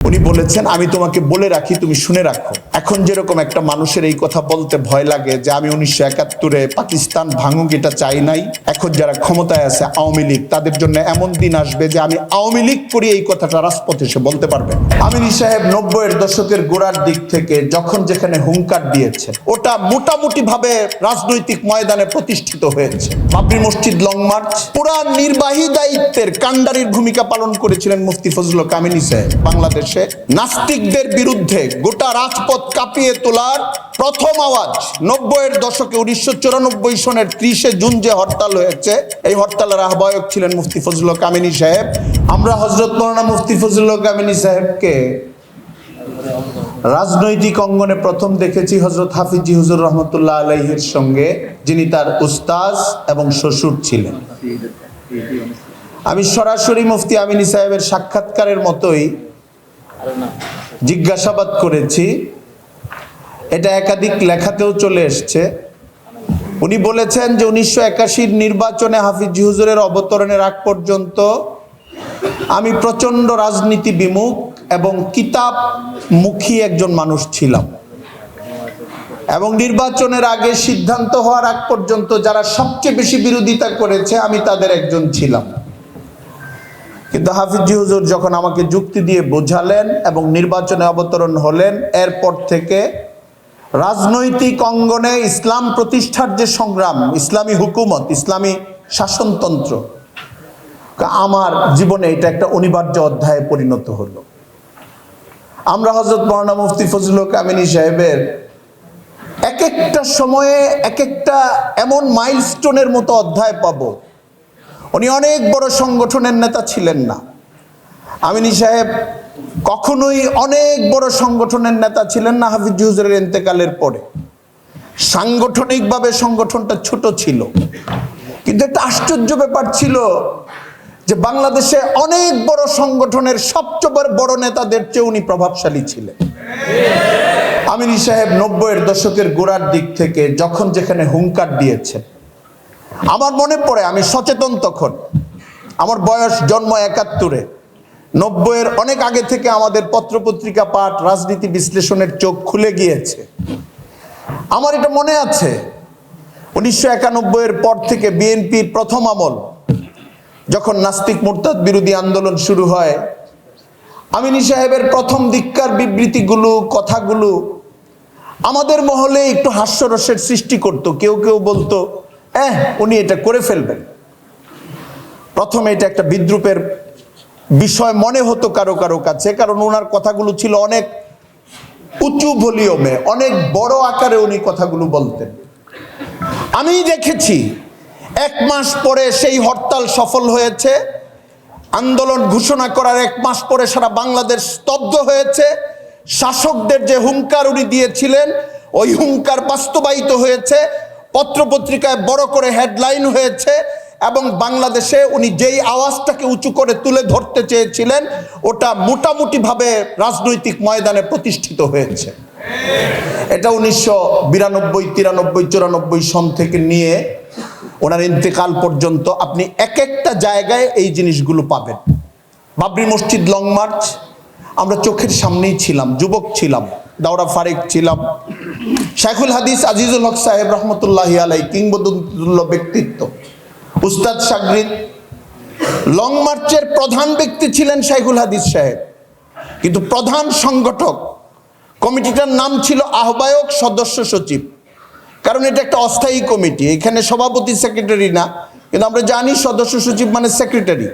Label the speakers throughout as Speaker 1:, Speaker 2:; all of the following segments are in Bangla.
Speaker 1: উনি বলেছেন আমি তোমাকে বলে রাখি তুমি শুনে রাখো। এখন যেরকম একটা মানুষের এই কথা বলতে ভয় লাগে যে আমি উনিশশো একাত্তরে পাকিস্তান ভাঙুক, এটা চাই নাই। এখন যারা ক্ষমতায় আছে, আওয়ামী লীগ, তাদের জন্য এমন দিন আসবে যে আমি আওয়ামী লীগ করি এই কথাটা রাজপথে সে বলতে পারবে আমিনী সাহেব নব্বইয়ের দশকের গোড়ার দিক থেকে যখন যেখানে হুঙ্কার দিয়েছে, ওটা মোটামুটি ভাবে রাজনৈতিক ময়দানে প্রতিষ্ঠিত হয়েছে। বাবরি মসজিদ লং মার্চ, পুরা নির্বাহী দায়িত্বের কান্ডারির ভূমিকা পালন করেছিলেন মুফতি ফজল কামিনী সাহেব। বাংলাদেশে নাস্তিকদের বিরুদ্ধে গোটা রাজপথ কাঁপিয়ে তোলার প্রথম আওয়াজ নব্বইয়ের দশকে উনিশশো চুরানব্বই সনের ত্রিশে জুন যে হরতাল হয়েছে, এই হরতালের আহ্বায়ক ছিলেন মুফতি ফজলুল কামিনী সাহেব। আমরা হজরত মৌলানা মুফতি ফজলুল কামিনী সাহেবকে রাজনৈতিক অঙ্গনে প্রথম দেখেছি, হজরত হাফিজি হুজুর রহমতুল্লাহ আলাইহির সঙ্গে, যিনি তার উস্তাজ এবং শ্বশুর ছিলেন। আমি সরাসরি মুফতি আমিনী সাহেবের সাক্ষাৎকারের মতোই জিজ্ঞাসাবাদ করেছি এটা একাধিক লেখাতেও চলে এসছে। উনি বলেছেন যে উনিশশো একাশির নির্বাচনে হাফিজ হুজুরের অবতরণের আগ পর্যন্ত আমি প্রচণ্ড রাজনীতি বিমুখ এবং কিতাব মুখী একজন মানুষ ছিলাম। এবং নির্বাচনের আগে সিদ্ধান্ত হওয়ার আগ পর্যন্ত যারা সবচেয়ে বেশি বিরোধিতা করেছে, আমি তাদের একজন ছিলাম। কিন্তু হাফিজি হুজুর যখন আমাকে যুক্তি দিয়ে বোঝালেন এবং নির্বাচনে অবতরণ হলেন, এরপর থেকে রাজনৈতিক অঙ্গনে ইসলাম প্রতিষ্ঠার যে সংগ্রাম, ইসলামী হুকুমত, ইসলামী শাসনতন্ত্র আমার জীবনে এটা একটা অনিবার্য অধ্যায়ে পরিণত হলো। আমরা হজরত মৌলানা মুফতি ফজলুল কামিনী সাহেবের এক একটা সময়ে এক একটা এমন মাইলস্টোনের মতো অধ্যায় পাবো। উনি অনেক বড় সংগঠনের নেতা ছিলেন না। আমিনী সাহেব কখনোই অনেক বড় সংগঠনের নেতা ছিলেন না হাফিজ হুজুরের পরে। সাংগঠনিকভাবে সংগঠনটা ছোট ছিল। কিন্তু একটা আশ্চর্য ব্যাপার ছিল যে বাংলাদেশে অনেক বড় সংগঠনের সবচেয়ে বড় নেতাদের চেয়ে উনি প্রভাবশালী ছিলেন। আমিনী সাহেব নব্বইয়ের দশকের গোড়ার দিক থেকে যখন যেখানে হুঙ্কার দিয়েছেন, আমার মনে পড়ে আমি সচেতন তখন। আমার বয়স জন্ম একাত্তরে। নব্বইয়ের অনেক আগে থেকে আমাদের পত্রপত্রিকা পাঠ, রাজনীতি বিশ্লেষণের চোখ খুলে গিয়েছে। আমার এটা মনে আছে, উনিশশো একানব্বইয়ের পর থেকে বিএনপির প্রথম আমল, যখন নাস্তিক মোরতাদ বিরোধী আন্দোলন শুরু হয়, আমিনী সাহেবের প্রথম দিককার বিবৃতিগুলো, কথাগুলো আমাদের মহলে একটু হাস্যরসের সৃষ্টি করত। কেউ কেউ বলতো হ্যাঁ উনি এটা করে ফেলবেন। প্রথমে এটা একটা বিদ্রুপের বিষয় মনে হতো কারও কারও কাছে, কারণ ওনার কথাগুলো ছিল অনেক উঁচু ভলিউমে, অনেক বড় আকারে উনি কথাগুলো বলতেন। আমি দেখেছি, এক মাস পরে সেই হরতাল সফল হয়েছে, আন্দোলন ঘোষণা করার এক মাস পরে সারা বাংলাদেশ স্তব্ধ হয়েছে, শাসকদের যে হুঙ্কার উনি দিয়েছিলেন, ওই হুঙ্কার বাস্তবায়িত হয়েছে পত্রপত্রিকায় বড় করে হেডলাইন হয়েছে এবং বাংলাদেশে উনি যেই আওয়াজটাকে উঁচু করে তুলে ধরতে চেয়েছিলেন, ওটা মোটামুটিভাবে রাজনৈতিক ময়দানে প্রতিষ্ঠিত হয়েছে। এটা উনিশশো বিরানব্বই, তিরানব্বই, চুরানব্বই সন থেকে নিয়ে ওনার ইন্তেকাল পর্যন্ত আপনি এক একটা জায়গায় এই জিনিসগুলো পাবেন। বাবরি মসজিদ লং মার্চ, আমরা চোখের সামনেই ছিলাম, যুবক ছিলাম, দাওরা ফারেক ছিলাম। শাইখুল হাদিস আজিজুল হক সাহেব রহমতুল্লাহ আলাই কিংবদন্তুল্য ব্যক্তিত্ব। উস্তাদ সাগরিদ লং মার্চের প্রধান ব্যক্তি ছিলেন শাইখুল হাদিস সাহেব। কিন্তু প্রধান সংগঠক, কমিটিটার নাম ছিল আহ্বায়ক সদস্য সচিব। কারণ এটা একটা অস্থায়ী কমিটি, এখানে সভাপতি সেক্রেটারি না। কিন্তু আমরা জানি সদস্য সচিব মানে সেক্রেটারি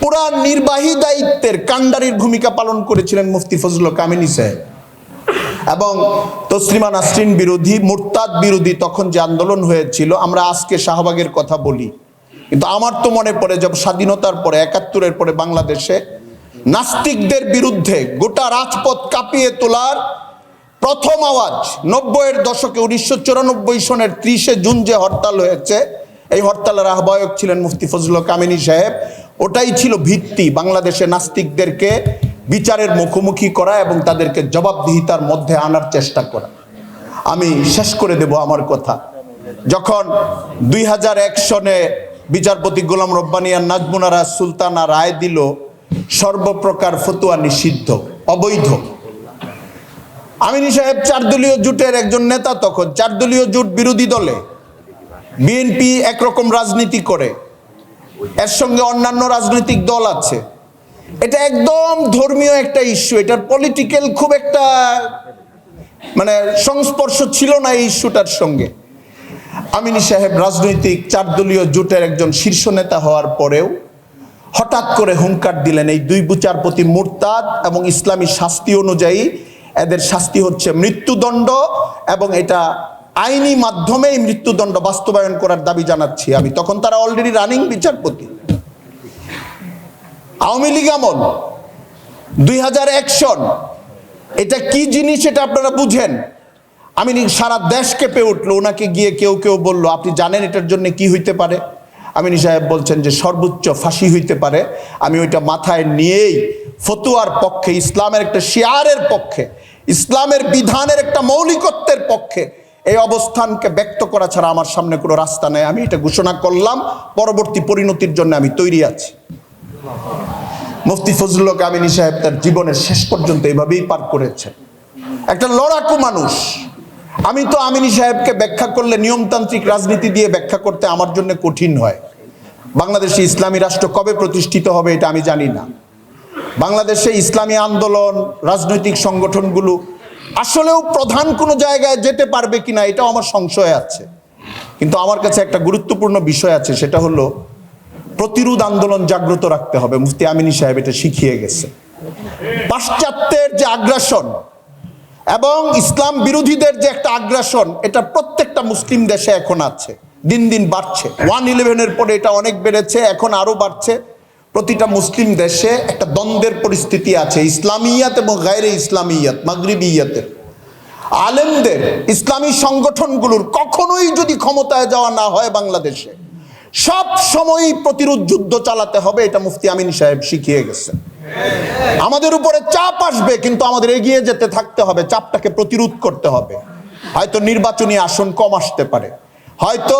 Speaker 1: পুরা নির্বাহী দায়িত্বের কান্ডারির ভূমিকা পালন করেছিলেন মুফতি ফজল কামিনী সাহেব। এবং তসলিমা নাসরিন বিরোধী, মুরতাদ বিরোধী তখন যে আন্দোলন হয়েছিল, আমরা আজকে শাহবাগের কথা বলি। কিন্তু আমার তো মনে পড়ে যখন স্বাধীনতার পরে, একাত্তরের পরে বাংলাদেশে নাস্তিকদের বিরুদ্ধে গোটা রাজপথ কাঁপিয়ে তোলার প্রথম আওয়াজ নব্বইয়ের দশকে উনিশশো চুরানব্বই সনের ত্রিশে জুন যে হরতাল হয়েছে, এই হরতালের আহ্বায়ক ছিলেন মুফতি ফজলুল কামিনী সাহেব। ওটাই ছিল ভিত্তি বাংলাদেশে নাস্তিকদেরকে বিচারের মুখোমুখি করা এবং তাদেরকে জবাবদিহিতার মধ্যে আনার চেষ্টা করা। আমি শেষ করে দেব আমার কথা। যখন দুই হাজার এক সনে বিচারপতি গোলাম রব্বানিয়া নাজমুনারা সুলতানা রায় দিল, সর্বপ্রকার ফতুয়া নিষিদ্ধ, অবৈধ। আমিনী সাহেব চারদলীয় জোটের একজন নেতা তখন, চারদলীয় জোট বিরোধী দলে। বিএনপি একরকম রাজনীতি করে। এর সঙ্গে অন্যান্য রাজনৈতিক দল আছে। এটা একদম ধর্মীয় একটা ইস্যু এটার পলিটিক্যাল খুব একটা মানে সংস্পর্শ ছিল না এই ইস্যুটার সঙ্গে। আমিনী সাহেব রাজনৈতিক চারদলীয় জোটের একজন শীর্ষ নেতা হওয়ার পরেও হঠাৎ করে হুঙ্কার দিলেন এই দুই বিচারপতি মুরতাদ এবং ইসলামী শাস্তি অনুযায়ী এদের শাস্তি হচ্ছে মৃত্যুদণ্ড এবং এটা আইনি মাধ্যমে এই মৃত্যুদণ্ড বাস্তবায়ন করার দাবি জানাচ্ছি আমি। তখন তারা অলরেডি রানিং বিচারপতি। আওয়ামী লীগ আমল। দুই হাজার এক সন। এটা কি জিনিস এটা আপনারা বুঝেন? আমি সারা দেশ কেঁপে উঠল, ওনাকে গিয়ে কেউ কেউ বলল, আপনি জানেন এটার জন্য কি হইতে পারে? আমিনী সাহেব বলছেন যে, সর্বোচ্চ ফাঁসি হইতে পারে। আমি ওইটা মাথায় নিয়েই ফতুয়ার পক্ষে, ইসলামের একটা শিয়ারের পক্ষে, ইসলামের বিধানের একটা মৌলিকত্বের পক্ষে এই অবস্থানকে ব্যক্ত করা ছাড়া আমার সামনে কোনো রাস্তা নেই। আমি এটা ঘোষণা করলাম, পরবর্তী পরিণতির জন্য আমি তৈরি আছি। মুফতি ফজলুল হক আমিনী সাহেব তার জীবনের শেষ পর্যন্ত এইভাবেই পার করেছে একটা লড়াকু মানুষ। আমি তো আমিনী সাহেবকে ব্যাখ্যা করলে নিয়মতান্ত্রিক রাজনীতি দিয়ে ব্যাখ্যা করতে আমার জন্য কঠিন হয়। বাংলাদেশে ইসলামী রাষ্ট্র কবে প্রতিষ্ঠিত হবে এটা আমি জানি না। বাংলাদেশে ইসলামী আন্দোলন, রাজনৈতিক সংগঠনগুলো আসলেও প্রধান কোনো জায়গায় যেতে পারবে কিনা এটাও আমার সংশয় আছে। কিন্তু আমার কাছে একটা গুরুত্বপূর্ণ বিষয় আছে, সেটা হলো প্রতিরোধ আন্দোলন জাগ্রত রাখতে হবে। মুফতি আমিনী সাহেব এটা শিখিয়ে গেছে। পাশ্চাত্যের যে আগ্রাসন এবং ইসলাম বিরোধীদের যে একটা আগ্রাসন, এটা প্রত্যেকটা মুসলিম দেশে এখন আছে। দিন দিন বাড়ছে। ওয়ান ইলেভেনের পরে এটা অনেক বেড়েছে, এখন আরও বাড়ছে। প্রতিটা মুসলিম দেশে একটা দ্বন্দ্বের পরিস্থিতি আছে। ইসলামিয়াত এবং গায়রে ইসলামিয়াত, মাগরিবিয়াতের। আলেমদের ইসলামী সংগঠনগুলোর কখনোই যদি ক্ষমতায় যাওয়া না হয় বাংলাদেশে সব সময়ই প্রতিরোধ যুদ্ধ চালাতে হবে, এটা মুফতি আমিন সাহেব শিখিয়ে গেছেন। আমাদের উপরে চাপ আসবে, কিন্তু আমাদের এগিয়ে যেতে থাকতে হবে, চাপটাকে প্রতিরোধ করতে হবে। হয়তো নির্বাচনী আসন কম আসতে পারে, হয়তো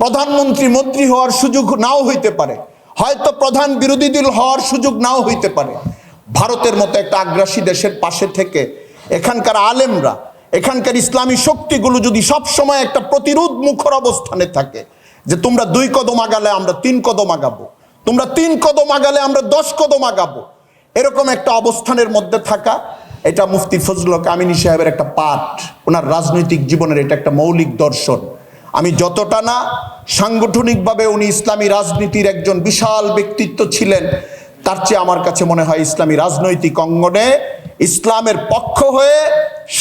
Speaker 1: প্রধানমন্ত্রী মন্ত্রী হওয়ার সুযোগ নাও হইতে পারে, হয়তো প্রধান বিরোধী দল হওয়ার সুযোগ নাও হইতে পারে। ভারতের মতো একটা আগ্রাসী দেশের পাশে থেকে এখানকার আলেমরা, এখানকার ইসলামী শক্তিগুলো যদি সব সময় একটা প্রতিরোধ মুখর অবস্থানে থাকে যে তোমরা দুই কদম আগালে আমরা তিন কদম আগাবো। তোমরা তিন কদম আগালে আমরা দশ কদম আগাবো। এরকম একটা অবস্থানের মধ্যে থাকা এটা মুফতি ফজল হক আমিনী সাহেবের একটা পাঠ। ওনার রাজনৈতিক জীবনের এটা একটা মৌলিক দর্শন। আমি যতটা না সাংগঠনিকভাবে উনি ইসলামী রাজনীতির একজন বিশাল ব্যক্তিত্ব ছিলেন, তার চেয়ে আমার কাছে মনে হয় ইসলামী রাজনৈতিক অঙ্গনে ইসলামের পক্ষ হয়ে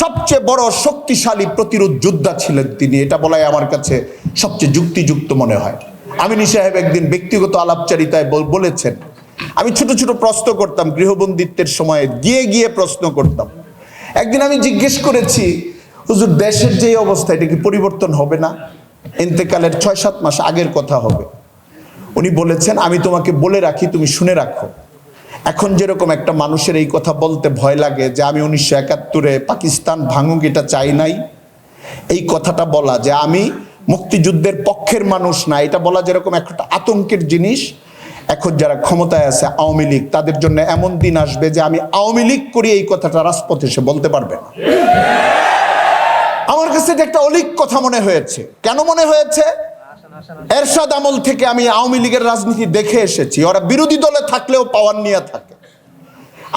Speaker 1: সবচেয়ে বড় শক্তিশালী প্রতিরোধ যোদ্ধা ছিলেন তিনি। এটা বলাই আমার কাছে সবচেয়ে যুক্তিযুক্ত মনে হয়। আমিনী সাহেব একদিন ব্যক্তিগত আলাপচারিতায় বলেছেন, আমি ছোট ছোট প্রশ্ন করতাম, গৃহবন্দিত্বের সময় গিয়ে গিয়ে প্রশ্ন করতাম। একদিন আমি জিজ্ঞেস করেছি, হুজুর, দেশের যে অবস্থা, এটা কি পরিবর্তন হবে না? ইন্তেকালের ছয় সাত মাস আগের কথা হবে। উনি বলেছেন, আমি তোমাকে বলে রাখি, তুমি শুনে রাখো। এখন যেরকম একটা মানুষের এই কথা বলতে ভয় লাগে যে আমি উনিশশো একাত্তরে পাকিস্তান ভাঙুক, এটা চাই নাই। এই কথাটা বলা যে আমি মুক্তিযুদ্ধের পক্ষের মানুষ না, এটা বলা যেরকম একটা আতঙ্কের জিনিস। এখন যারা ক্ষমতায় আছে আওয়ামী লীগ, তাদের জন্য এমন দিন আসবে যে আমি আওয়ামী লীগ করি এই কথাটা রাজপথে সে বলতে পারবে না। আমার কাছে এটা একটা অলিক কথা মনে হয়েছে। কেন মনে হয়েছে? এরশাদ আমল থেকে আমি আওয়ামী লীগের রাজনীতি দেখে এসেছি। ওরা বিরোধী দলে থাকলেও পাওয়ার নিয়ে থাকে।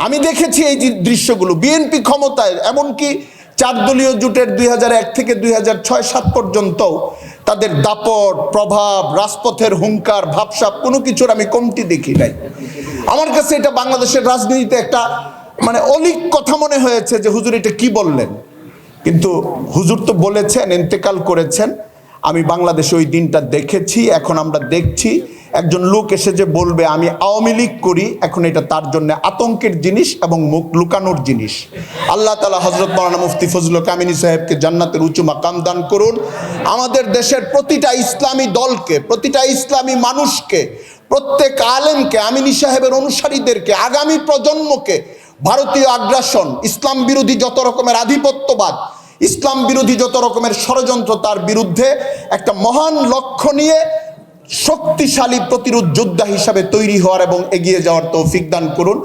Speaker 1: আমি দেখেছি এই দৃশ্যগুলো। বিএনপি ক্ষমতায়, এমনকি চার দলীয় জোটের দুই হাজার এক থেকে দুই ছয় সাত পর্যন্ত তাদের দাপট, প্রভাব, রাজপথের হুঙ্কার, ভাবসাব, কোনো কিছুর আমি কমতি দেখি নাই। আমার কাছে এটা বাংলাদেশের রাজনীতিতে একটা মানে অলিক কথা মনে হয়েছে যে, হুজুর, এটা কি বললেন? কিন্তু হুজুর তো বলেছেন, ইন্তেকাল করেছেন। আমি বাংলাদেশে ওই দিনটা দেখেছি, এখন আমরা দেখছি। একজন লোক এসে যে বলবে, আমি আওয়ামী লীগ করি, এখন এটা তার জন্য আতঙ্কের জিনিস এবং মুখ লুকানোর জিনিস। আল্লাহ তালা হজরত মৌলানা মুফতি ফজল কামিনী সাহেবকে জান্নাতের উঁচু মাকাম দান করুন। আমাদের দেশের প্রতিটা ইসলামী দলকে, প্রতিটা ইসলামী মানুষকে, প্রত্যেক আলেমকে, আমিনী সাহেবের অনুসারীদেরকে, আগামী প্রজন্মকে ভারতীয় আগ্রাসন, ইসলাম বিরোধী যত রকমের আধিপত্যবাদ ইসলাম বিরোধী যত রকমের ষড়যন্ত্র তার বিরুদ্ধে একটা মহান লক্ষ্য নিয়ে শক্তিশালী প্রতিরোধ যোদ্ধা হিসাবে তৈরি হওয়ার এবং এগিয়ে যাওয়ার তৌফিক দান করুন।